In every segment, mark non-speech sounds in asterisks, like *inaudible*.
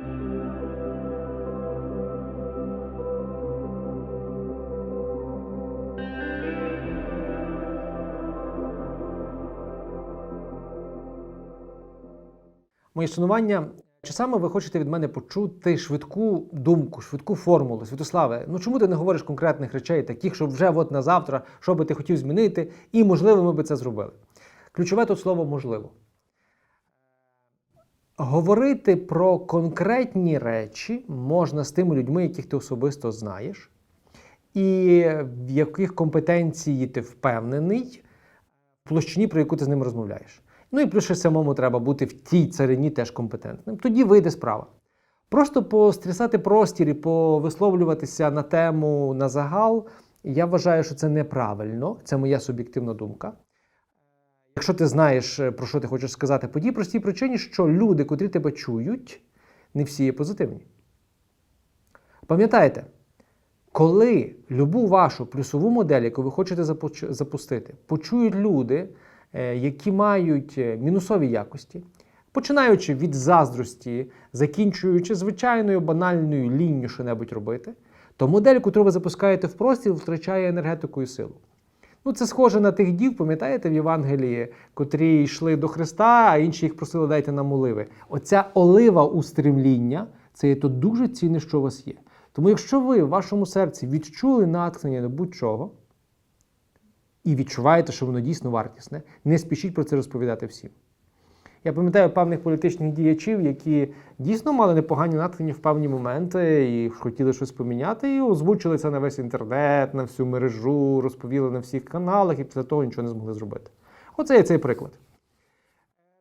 Моє шанування. Чи саме ви хочете від мене почути швидку думку, швидку формулу? Святославе, ну чому ти не говориш конкретних речей, таких, щоб вже от на завтра, що би ти хотів змінити, і можливо, ми би це зробили? Ключове тут слово можливо. Говорити про конкретні речі можна з тими людьми, яких ти особисто знаєш, і в яких компетенції ти впевнений в площині, про яку ти з ним розмовляєш. Ну і плюс самому треба бути в тій царині теж компетентним. Тоді вийде справа. Просто пострісати простір і повисловлюватися на тему на загал, я вважаю, що це неправильно, це моя суб'єктивна думка. Якщо ти знаєш, е, про що ти хочеш сказати, по тій простій причині, що люди, котрі тебе чують, не всі є позитивні. Пам'ятайте, коли любу вашу плюсову модель, яку ви хочете запустити, почують люди, е, які мають е, мінусові якості, починаючи від заздрості, закінчуючи звичайною банальною лінню що-небудь робити, то модель, яку ви запускаєте в простір, втрачає енергетику і силу. Ну, це схоже на тих дів, пам'ятаєте, в Євангелії, котрі йшли до Христа, а інші їх просили дайте нам оливи. Оця олива устрімління це є то дуже цінне, що у вас є. Тому, якщо ви в вашому серці відчули натхнення до будь-чого і відчуваєте, що воно дійсно вартісне, не спішіть про це розповідати всім. Я пам'ятаю певних політичних діячів, які дійсно мали непогані натхнення в певні моменти і хотіли щось поміняти, і озвучили це на весь інтернет, на всю мережу, розповіли на всіх каналах, і після того нічого не змогли зробити. Оце є цей приклад.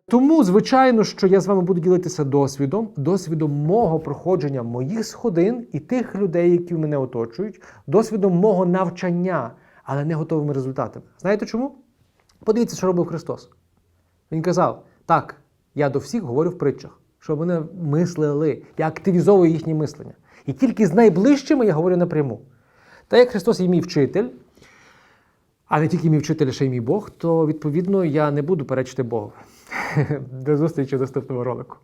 Тому, звичайно, що я з вами буду ділитися досвідом, досвідом мого проходження моїх сходин і тих людей, які мене оточують, досвідом мого навчання, але не готовими результатами. Знаєте чому? Подивіться, що робив Христос. Він казав: так, я до всіх говорю в притчах, щоб вони мислили. Я активізовую їхнє мислення. І тільки з найближчими я говорю напряму. Та як Христос є мій вчитель, а не тільки мій вчитель, ще й мій Бог, то відповідно я не буду перечити Богу. *laughs* До зустрічі в наступному ролику.